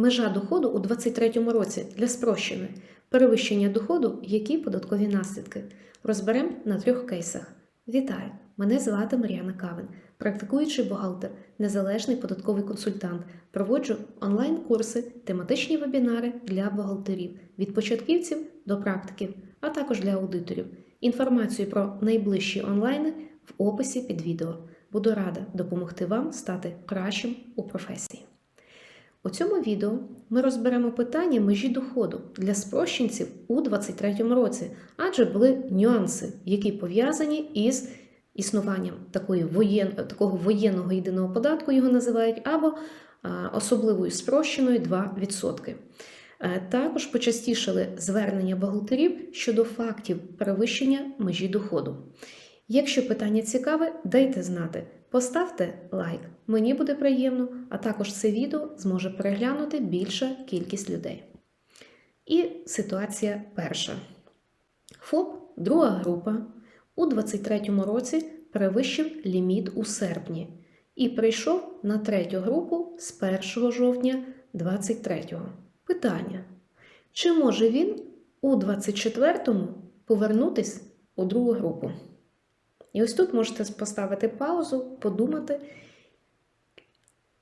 межа доходу у 2023 році для спрощення, перевищення доходу, які податкові наслідки. Розберемо на трьох кейсах. Вітаю! Мене звати Мар'яна Кавин, практикуючий бухгалтер, незалежний податковий консультант. Проводжу онлайн-курси, тематичні вебінари для бухгалтерів від початківців до практиків, а також для аудиторів. Інформацію про найближчі онлайни в описі під відео. Буду рада допомогти вам стати кращим у професії. У цьому відео ми розберемо питання межі доходу для спрощенців у 2023 році, адже були нюанси, які пов'язані із існуванням такої воєн... такого воєнного єдиного податку, його називають, або особливою спрощеною 2%. Е, Також почастішали звернення бухгалтерів щодо фактів перевищення межі доходу. Якщо питання цікаве, дайте знати. Поставте лайк, мені буде приємно, а також це відео зможе переглянути більша кількість людей. І ситуація перша. ФОП, друга група, у 2023 році перевищив ліміт у серпні і прийшов на третю групу з 1 жовтня 2023. Питання: чи може він у 2024 повернутись у другу групу? І ось тут можете поставити паузу, подумати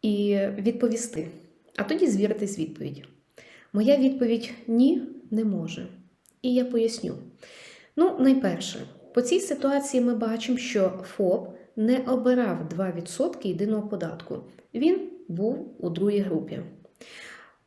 і відповісти. А тоді звіритись відповідь. Моя відповідь ні, не може. І я поясню. Ну, найперше, по цій ситуації ми бачимо, що ФОП не обирав 2% єдиного податку. Він був у другій групі.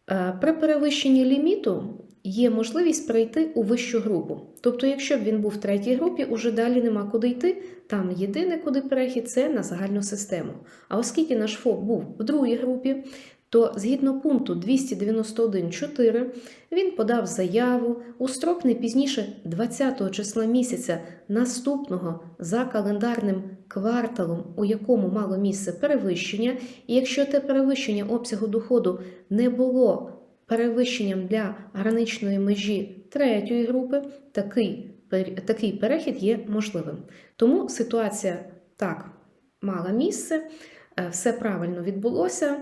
Е, При перевищенні ліміту є можливість перейти у вищу групу. Тобто, якщо б він був в третій групі, уже далі нема куди йти. Там єдине, куди перехід це на загальну систему. А оскільки наш ФОП був в другій групі, то згідно пункту 291.4 він подав заяву у строк не пізніше 20 числа місяця наступного за календарним кварталом, у якому мало місце перевищення, і якщо те перевищення обсягу доходу не було перевищенням для граничної межі третьої групи, такий, такий перехід є можливим. Тому ситуація так мала місце, е, все правильно відбулося.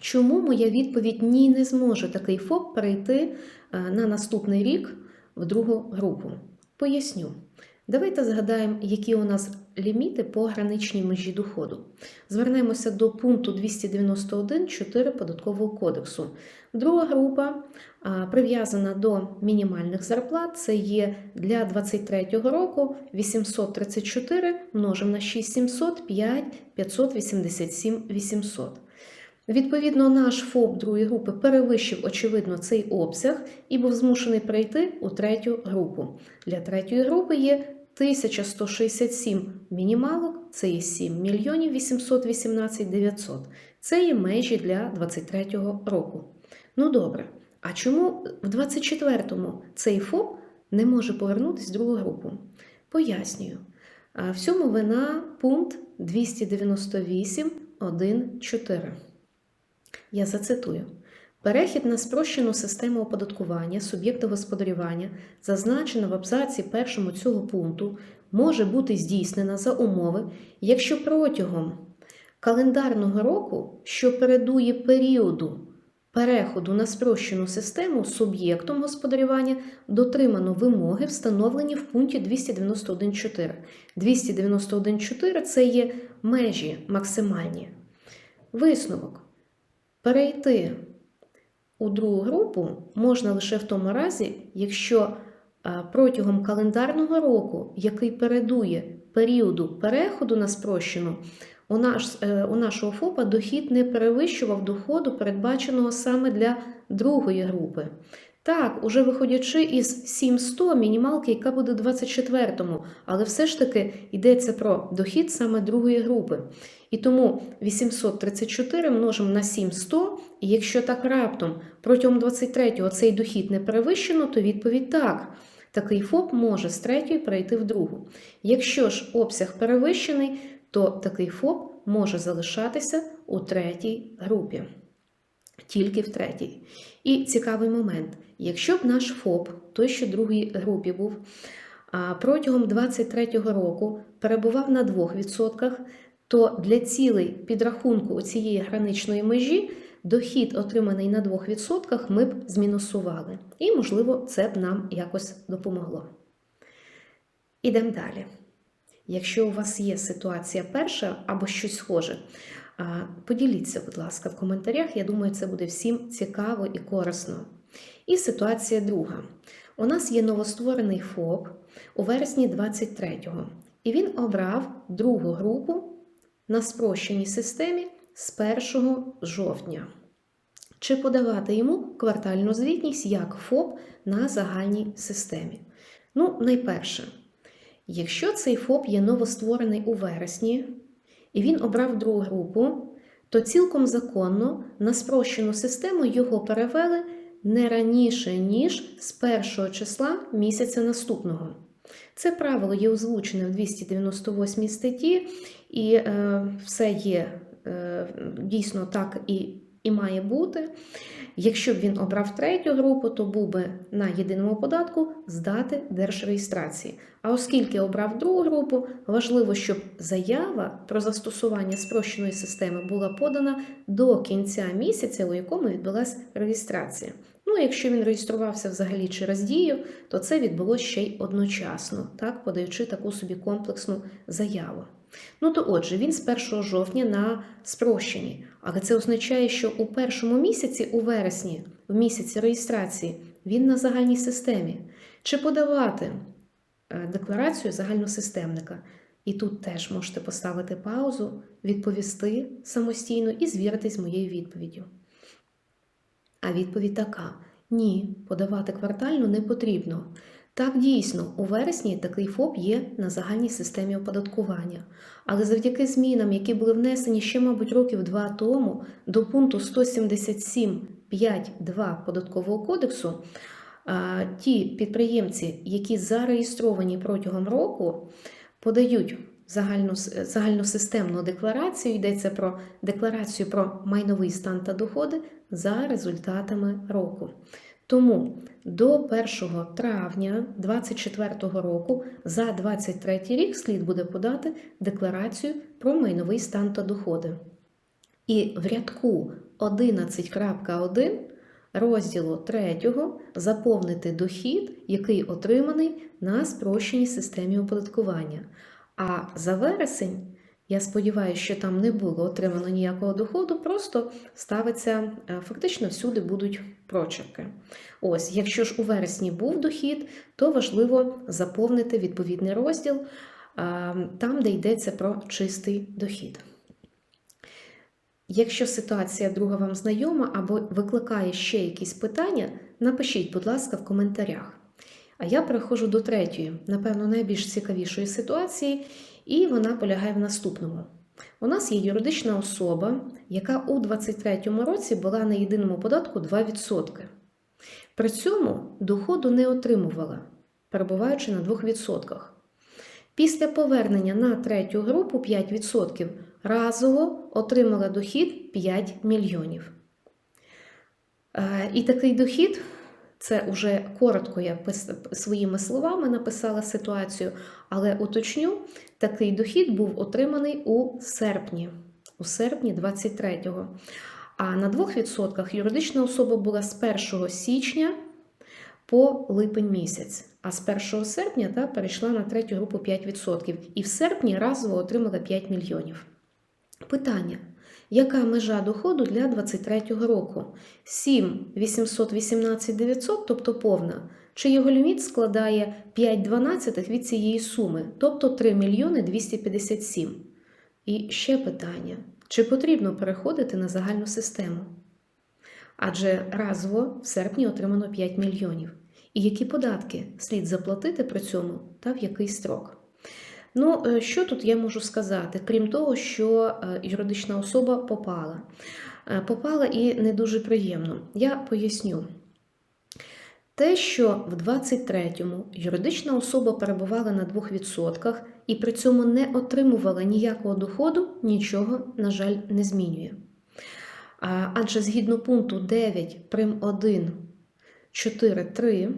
Чому моя відповідь ні не зможе такий ФОП перейти е, на наступний рік в другу групу? Поясню. Давайте згадаємо, які у нас ліміти по граничній межі доходу. Звернемося до пункту 291.4 податкового кодексу. Друга група прив'язана до мінімальних зарплат. Це є для 2023 року 834 множимо на 6700, 5, 587 800. Відповідно, наш ФОП другої групи перевищив, очевидно, цей обсяг і був змушений перейти у третю групу. Для третьої групи є 1167 мінімалок, це є 7 мільйонів 818 900. Це є межі для 2023 року. Ну добре, а чому в 2024-му цей ФОП не може повернутися в другу групу? Пояснюю. В цьому вина пункт 298.1.4. Я зацитую. Перехід на спрощену систему оподаткування суб'єкта господарювання, зазначено в абзаці першому цього пункту, може бути здійснена за умови, якщо протягом календарного року, що передує періоду переходу на спрощену систему суб'єктом господарювання дотримано вимоги, встановлені в пункті 291.4. 291.4 це є межі максимальні. Висновок. Перейти у другу групу можна лише в тому разі, якщо е, протягом календарного року, який передує періоду переходу на спрощену, у, наш, е, у нашого ФОПа дохід не перевищував доходу, передбаченого саме для другої групи. Так, уже виходячи із 700 мінімалки, яка буде в 24-му, але все ж таки йдеться про дохід саме другої групи. І тому 834 множимо на 700, і якщо так раптом протягом 23-го цей дохід не перевищено, то відповідь так. Такий ФОП може з третьої перейти в другу. Якщо ж обсяг перевищений, то такий ФОП може залишатися у третій групі. Тільки в третій. І цікавий момент: якщо б наш ФОП, той, що в другій групі був, протягом 23-го року перебував на 2%, то для цілей підрахунку цієї граничної межі дохід, отриманий на 2%, ми б змінусували. І, можливо, це б нам якось допомогло. Ідемо далі. Якщо у вас є ситуація перша або щось схоже, поділіться, будь ласка, в коментарях. Я думаю, це буде всім цікаво і корисно. І ситуація друга. У нас є новостворений ФОП у вересні 23-го, і він обрав другу групу на спрощеній системі з 1 жовтня. Чи подавати йому квартальну звітність як ФОП на загальній системі? Ну, найперше, якщо цей ФОП є новостворений у вересні, і він обрав другу групу, то цілком законно на спрощену систему його перевели не раніше, ніж з першого числа місяця наступного. Це правило є озвучене в 298 статті, і е, все є е, дійсно так і, і має бути. Якщо б він обрав третю групу, то був би на єдиному податку здати держреєстрації. А оскільки обрав другу групу, важливо, щоб заява про застосування спрощеної системи була подана до кінця місяця, у якому відбулася реєстрація. Ну, якщо він реєструвався взагалі через дію, то це відбулося ще й одночасно, так, подаючи таку собі комплексну заяву. Ну то отже, він з 1 жовтня на спрощенні, але це означає, що у першому місяці, у вересні, в місяці реєстрації, він на загальній системі. Чи подавати е, декларацію загальносистемника? І тут теж можете поставити паузу, відповісти самостійно і звіритись моєю відповіддю. А відповідь така: ні, подавати квартально не потрібно. Так, дійсно, у вересні такий ФОП є на загальній системі оподаткування. Але завдяки змінам, які були внесені ще, мабуть, років два тому до пункту 177.5.2 податкового кодексу, ті підприємці, які зареєстровані протягом року, подають загальну, загальносистемну декларацію, йдеться про декларацію про майновий стан та доходи за результатами року. Тому до 1 травня 2024 року за 23 рік слід буде подати декларацію про майновий стан та доходи. І в рядку 11.1 розділу 3 заповнити дохід, який отриманий на спрощеній системі оподаткування. А за вересень я сподіваюся, що там не було отримано ніякого доходу, просто ставиться, е, фактично всюди будуть прочерки. Ось, якщо ж у вересні був дохід, то важливо заповнити відповідний розділ е, там, де йдеться про чистий дохід. Якщо ситуація друга вам знайома або викликає ще якісь питання, напишіть, будь ласка, в коментарях. А я переходжу до третьої, напевно, найбільш цікавішої ситуації, і вона полягає в наступному. У нас є юридична особа, яка у 2023 році була на єдиному податку 2%. При цьому доходу не отримувала, перебуваючи на 2%. Після повернення на третю групу 5% разово отримала дохід 5 мільйонів. Е, і такий дохід це вже коротко я своїми словами написала ситуацію, але уточню, такий дохід був отриманий у серпні, у серпні 23-го. А на 2% юридична особа була з 1 січня по липень місяць. А з 1 серпня та, перейшла на третю групу 5%. І в серпні разово отримала 5 мільйонів. Питання. Яка межа доходу для 2023 року? 7 818 900, тобто повна. Чи його ліміт складає 5,12 від цієї суми, тобто 3 мільйони 257. І ще питання: чи потрібно переходити на загальну систему? Адже разово в серпні отримано 5 мільйонів. І які податки слід заплатити при цьому та в який строк? Ну, е, що тут я можу сказати? Крім того, що е, юридична особа попала. Е, попала і не дуже приємно. Я поясню. Те, що в 23-му юридична особа перебувала на 2% і при цьому не отримувала ніякого доходу, нічого, на жаль, не змінює. Адже згідно пункту 9 прим 1 4.3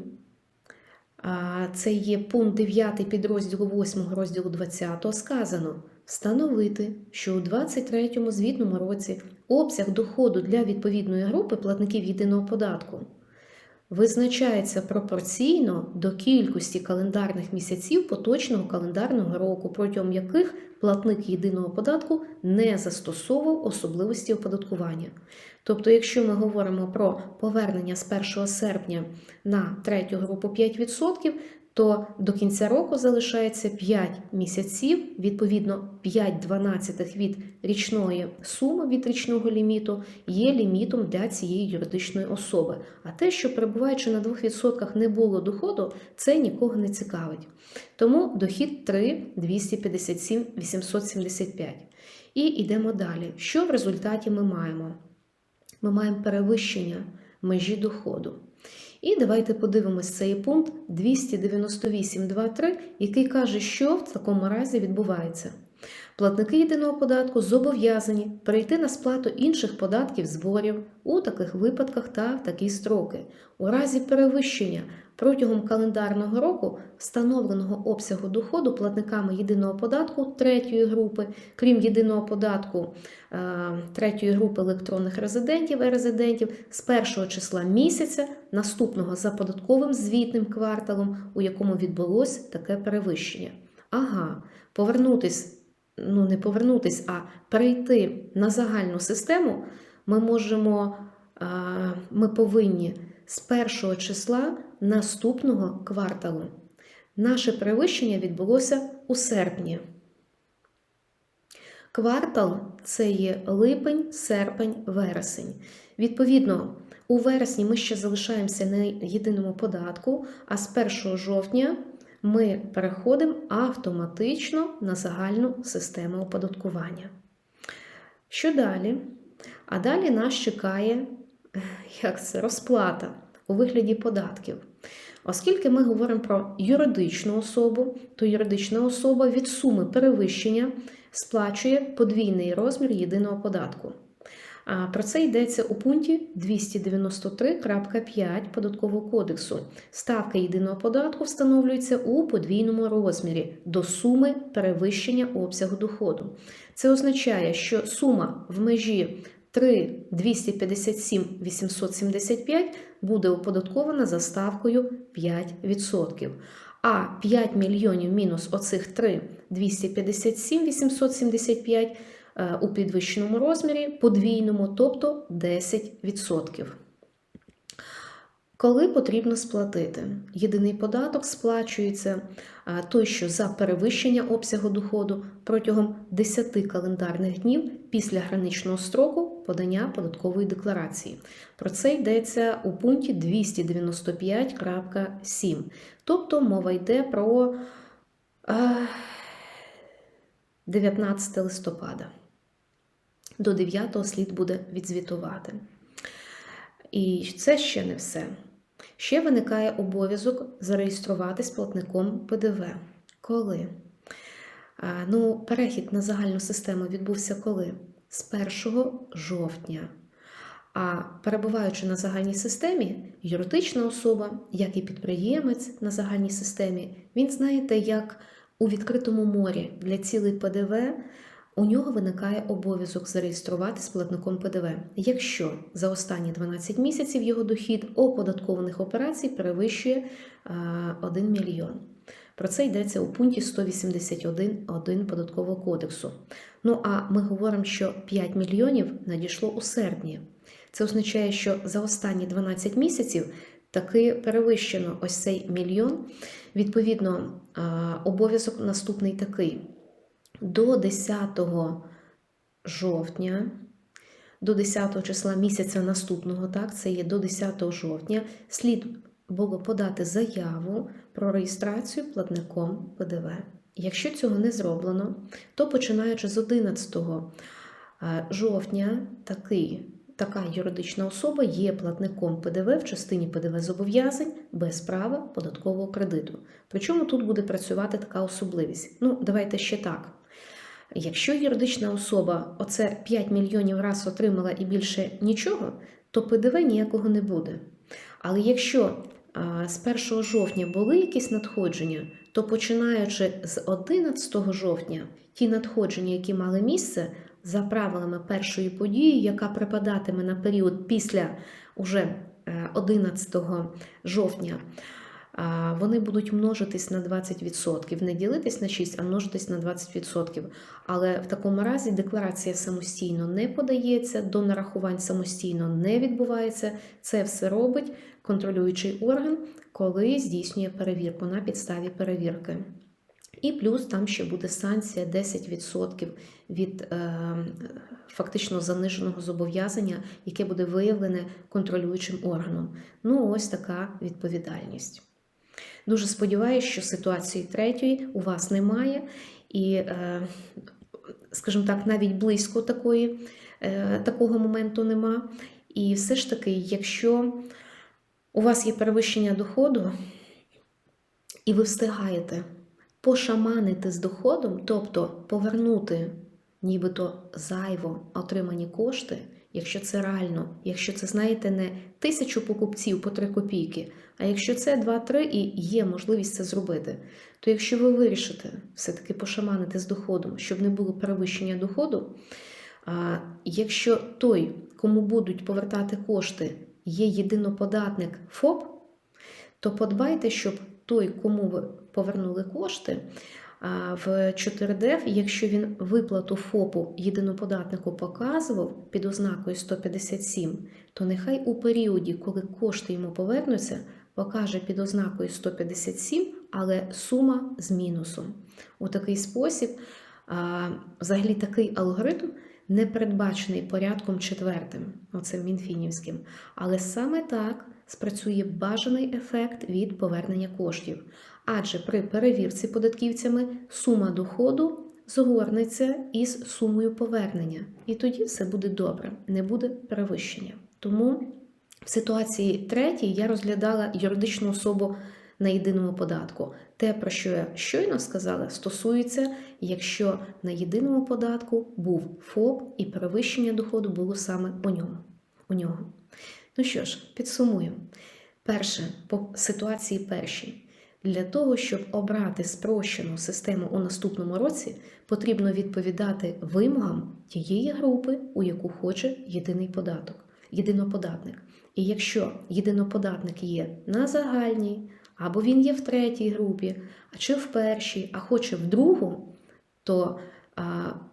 це є пункт 9 підрозділу 8 розділу 20 сказано встановити, що у 23 звітному році обсяг доходу для відповідної групи платників єдиного податку визначається пропорційно до кількості календарних місяців поточного календарного року, протягом яких платник єдиного податку не застосовував особливості оподаткування. Тобто, якщо ми говоримо про повернення з 1 серпня на третю групу 5%, то до кінця року залишається 5 місяців, відповідно 5 дванадцятих від річної суми від річного ліміту є лімітом для цієї юридичної особи. А те, що перебуваючи на 2% не було доходу, це нікого не цікавить. Тому дохід 3 257 875. І йдемо далі. Що в результаті ми маємо? Ми маємо перевищення межі доходу. І давайте подивимось цей пункт 298.2.3, який каже, що в такому разі відбувається. Платники єдиного податку зобов'язані перейти на сплату інших податків зборів у таких випадках та в такі строки. У разі перевищення протягом календарного року встановленого обсягу доходу платниками єдиного податку третьої групи, крім єдиного податку е, третьої групи електронних резидентів і резидентів з першого числа місяця, наступного за податковим звітним кварталом, у якому відбулось таке перевищення. Ага, повернутись, ну не повернутись, а перейти на загальну систему ми можемо, е, ми повинні з першого числа наступного кварталу. Наше перевищення відбулося у серпні. Квартал це є липень, серпень, вересень. Відповідно, у вересні ми ще залишаємося на єдиному податку, а з 1 жовтня ми переходимо автоматично на загальну систему оподаткування. Що далі? А далі нас чекає як це, розплата у вигляді податків. Оскільки ми говоримо про юридичну особу, то юридична особа від суми перевищення сплачує подвійний розмір єдиного податку. А Про це йдеться у пункті 293.5 податкового кодексу. Ставка єдиного податку встановлюється у подвійному розмірі до суми перевищення обсягу доходу. Це означає, що сума в межі 3 257 875 буде оподаткована за ставкою 5%. А 5 мільйонів мінус оцих 3 257 875 е, у підвищеному розмірі подвійному, тобто 10%. Коли потрібно сплатити? Єдиний податок сплачується е, той, що за перевищення обсягу доходу протягом 10 календарних днів після граничного строку подання податкової декларації. Про це йдеться у пункті 295.7. Тобто мова йде про 19 е, листопада. До 9 слід буде відзвітувати. І це ще не все. Ще виникає обов'язок зареєструватись платником ПДВ. Коли? Ну, Перехід на загальну систему відбувся коли? З 1 жовтня. А перебуваючи на загальній системі, юридична особа, як і підприємець на загальній системі, він знаєте, як у відкритому морі для цілей ПДВ у нього виникає обов'язок зареєструвати з платником ПДВ, якщо за останні 12 місяців його дохід оподаткованих операцій перевищує 1 мільйон. Про це йдеться у пункті 181.1 податкового кодексу. Ну а ми говоримо, що 5 мільйонів надійшло у серпні. Це означає, що за останні 12 місяців таки перевищено ось цей мільйон. Відповідно, обов'язок наступний такий до 10 жовтня, до 10 числа місяця наступного, так, це є до 10 жовтня, слід було подати заяву про реєстрацію платником ПДВ. Якщо цього не зроблено, то починаючи з 11 е, жовтня такий, така юридична особа є платником ПДВ в частині ПДВ зобов'язань без права податкового кредиту. Причому тут буде працювати така особливість. Ну, давайте ще так. Якщо юридична особа оце 5 мільйонів раз отримала і більше нічого, то ПДВ ніякого не буде. Але якщо з 1 жовтня були якісь надходження, то починаючи з 11 жовтня, ті надходження, які мали місце, за правилами першої події, яка припадатиме на період після уже е, 11 жовтня, а, вони будуть множитись на 20%. Не ділитись на 6, а множитись на 20%. Але в такому разі декларація самостійно не подається, до нарахувань самостійно не відбувається. Це все робить контролюючий орган, коли здійснює перевірку на підставі перевірки. І плюс там ще буде санкція 10% від е, фактично заниженого зобов'язання, яке буде виявлене контролюючим органом. Ну, ось така відповідальність. Дуже сподіваюся, що ситуації третьої у вас немає, і, е, скажімо так, навіть близько такої, е, такого моменту нема. І все ж таки, якщо у вас є перевищення доходу, і ви встигаєте пошаманити з доходом, тобто повернути нібито зайво отримані кошти, якщо це реально, якщо це, знаєте, не тисячу покупців по 3 копійки, а якщо це 2-3 і є можливість це зробити, то якщо ви вирішите все-таки пошаманити з доходом, щоб не було перевищення доходу, а якщо той, кому будуть повертати кошти, є єдиноподатник ФОП, то подбайте, щоб той, кому ви повернули кошти в 4ДФ, якщо він виплату ФОПу єдиноподатнику показував під ознакою 157, то нехай у періоді, коли кошти йому повернуться, покаже під ознакою 157, але сума з мінусом. У такий спосіб, взагалі, такий алгоритм не передбачений порядком четвертим, оцим мінфінівським. Але саме так спрацює бажаний ефект від повернення коштів. Адже при перевірці податківцями сума доходу згорнеться із сумою повернення. І тоді все буде добре, не буде перевищення. Тому в ситуації третій я розглядала юридичну особу на єдиному податку. Те, про що я щойно сказала, стосується, якщо на єдиному податку був ФОП і перевищення доходу було саме у ньому. У нього. Ну що ж, підсумуємо. Перше, по ситуації першій. Для того, щоб обрати спрощену систему у наступному році, потрібно відповідати вимогам тієї групи, у яку хоче єдиний податок, єдиноподатник. І якщо єдиноподатник є на загальній, або він є в третій групі, а чи в першій, а хоче в другу, то а,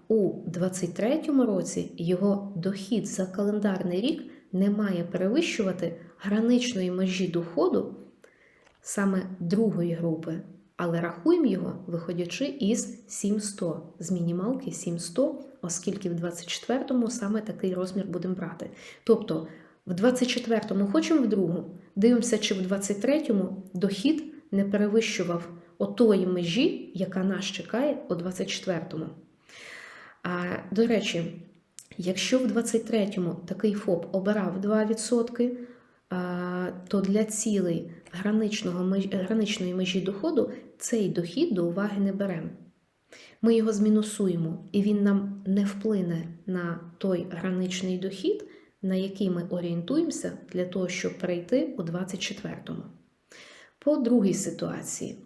у 2023 році його дохід за календарний рік не має перевищувати граничної межі доходу саме другої групи, але рахуємо його, виходячи із 700, з мінімалки 700, оскільки в 24-му саме такий розмір будемо брати. Тобто в 24-му хочемо в другу, дивимося, чи в 23-му дохід не перевищував отої межі, яка нас чекає у 24-му. А, До речі, якщо в 23-му такий ФОП обирав 2%, а, то для цілей граничного, граничної межі доходу цей дохід до уваги не беремо. Ми його змінусуємо, і він нам не вплине на той граничний дохід, на який ми орієнтуємося для того, щоб перейти у 24-му. По другій ситуації.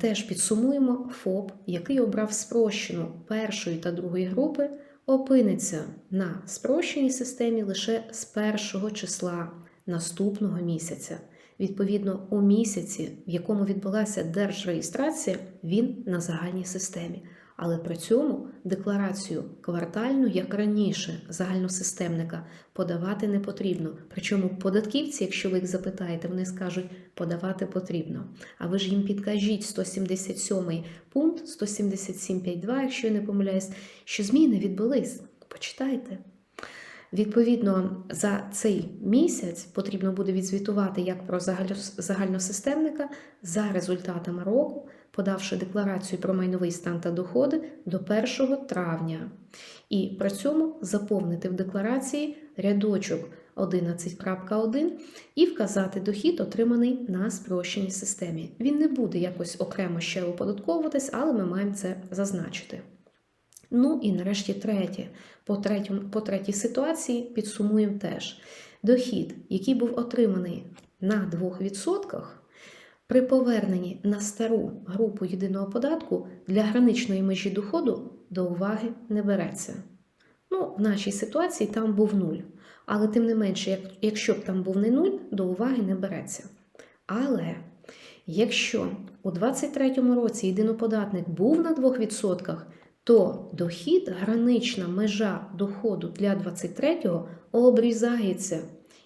Теж підсумуємо ФОП, який обрав спрощену першої та другої групи, опиниться на спрощеній системі лише з першого числа наступного місяця. Відповідно, у місяці, в якому відбулася держреєстрація, він на загальній системі. Але при цьому декларацію квартальну, як раніше, загальносистемника подавати не потрібно. Причому податківці, якщо ви їх запитаєте, вони скажуть, подавати потрібно. А ви ж їм підкажіть 177 пункт, 177.5.2, якщо я не помиляюсь, що зміни відбулись. Почитайте. Відповідно, за цей місяць потрібно буде відзвітувати як про загальносистемника за результатами року, подавши декларацію про майновий стан та доходи до 1 травня. І при цьому заповнити в декларації рядочок 11.1 і вказати дохід, отриманий на спрощеній системі. Він не буде якось окремо ще оподатковуватись, але ми маємо це зазначити. Ну і нарешті третє. По, третьому, по третій ситуації підсумуємо теж. Дохід, який був отриманий на 2%, при поверненні на стару групу єдиного податку для граничної межі доходу до уваги не береться. Ну, в нашій ситуації там був нуль. Але тим не менше, як, якщо б там був не нуль, до уваги не береться. Але якщо у 2023 році єдиноподатник був на 2%, то дохід, гранична межа доходу для 23-го обрізається.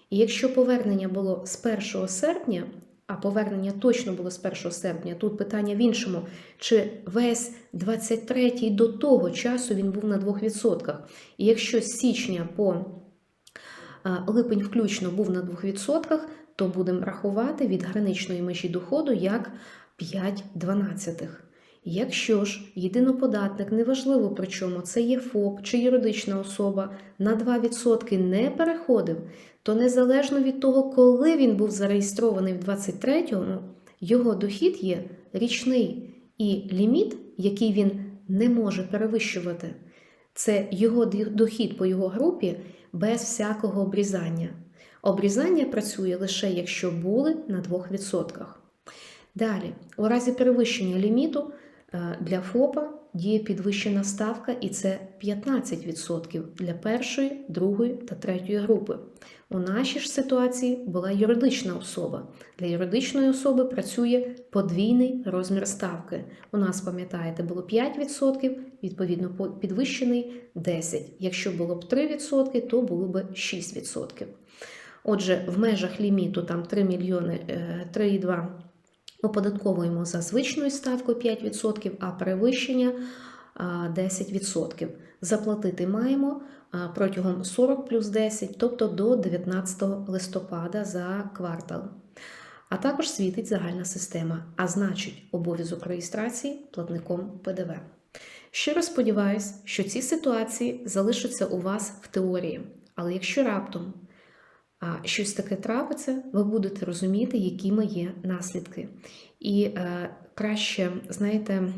І якщо повернення було з 1 серпня, а повернення точно було з 1 серпня, тут питання в іншому, чи весь 23-й до того часу він був на 2%. І якщо з січня по липень включно був на 2%, то будемо рахувати від граничної межі доходу як 5 дванадцятих. Якщо ж єдиноподатник, неважливо при чому, це є ФОП чи юридична особа, на 2% не переходив, то незалежно від того, коли він був зареєстрований в 23-му, його дохід є річний і ліміт, який він не може перевищувати, це його дохід по його групі без всякого обрізання. Обрізання працює лише якщо були на 2%. Далі, у разі перевищення ліміту для ФОПа діє підвищена ставка, і це 15% для першої, другої та третьої групи. У нашій ж ситуації була юридична особа. Для юридичної особи працює подвійний розмір ставки. У нас, пам'ятаєте, було 5%, відповідно, підвищений 10%. Якщо було б 3%, то було б 6%. Отже, в межах ліміту там 3 мільйони 3,2 оподатковуємо за звичною ставкою 5%, а перевищення 10%. Заплатити маємо протягом 40 плюс 10, тобто до 19 листопада за квартал. А також світить загальна система, а значить, обов'язок реєстрації платником ПДВ. Щиро сподіваюся, що ці ситуації залишаться у вас в теорії, але якщо раптом щось таке трапиться, ви будете розуміти, якими є наслідки. І е, краще, знаєте,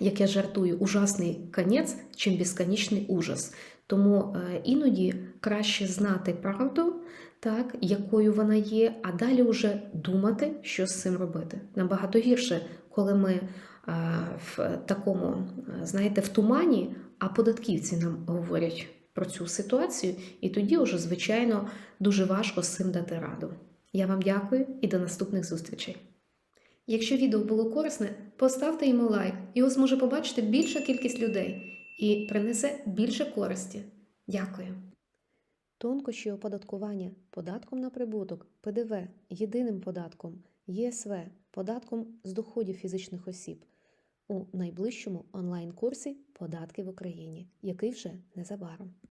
як я жартую, ужасний конець, чим безконечний ужас. Тому е, іноді краще знати правду, так, якою вона є, а далі вже думати, що з цим робити. Набагато гірше, коли ми е, в такому, знаєте, в тумані, а податківці нам говорять про цю ситуацію, і тоді, вже, звичайно, дуже важко з цим дати раду. Я вам дякую і до наступних зустрічей. Якщо відео було корисне, поставте йому лайк, його зможе побачити більша кількість людей і принесе більше користі. Дякую. Тонкощі оподаткування податком на прибуток, ПДВ, єдиним податком, ЄСВ, податком з доходів фізичних осіб у найближчому онлайн-курсі Податки в Україні, який вже незабаром.